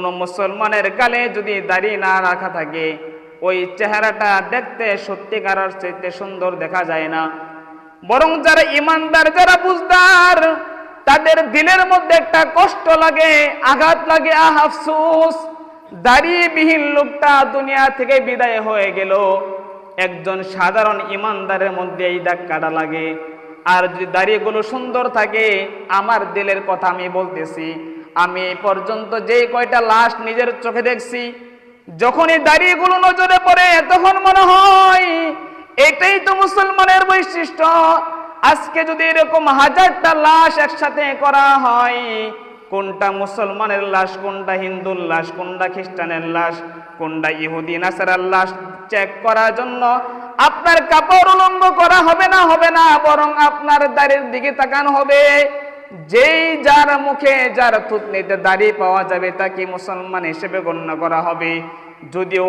কোন মুসলমানের গালে যদি দাড়ি না রাখা থাকে, ওই চেহারাটা দেখতে সত্যিকারের চাইতে সুন্দর দেখা যায় না। বরং যারা ইমানদার, যারা বুঝদার, তাদের দিলের মধ্যে একটা কষ্ট লাগে, আঘাত লাগে। আহ, আফসোস! দাড়িবিহীন লোকটা দুনিয়া থেকে বিদায় হয়ে গেল। একজন সাধারণ ইমানদারের মধ্যে এই ধাক্কাটা লাগে। আর যদি দাড়িগুলো সুন্দর থাকে, আমার দিলের কথা আমি বলতেছি। আমি এই পর্যন্ত যে কয়টা লাশ নিজের চোখে দেখছি, যখনই দাড়িগুলো নজরে পড়ে, তখন মনে হয় এটাই তো মুসলমানের বৈশিষ্ট্য। আজকে যদি এরকম হাজারটা লাশ একসাথে করা হয়, কোনটা মুসলমানের লাশ, কোনটা হিন্দুর লাশ, কোনটা খ্রিস্টানের লাশ, কোনটা ইহুদি, নাসারার লাশ চেক করার জন্য আপনার কাপড় উলঙ্গ করা হবে না হবে না, বরং আপনার দাড়ির দিকে তাকানো হবে। যেই যার মুখে যার থুতনিতে দাড়ি পাওয়া যাবে, তাকে মুসলমান হিসেবে গণ্য করা হবে। যদিও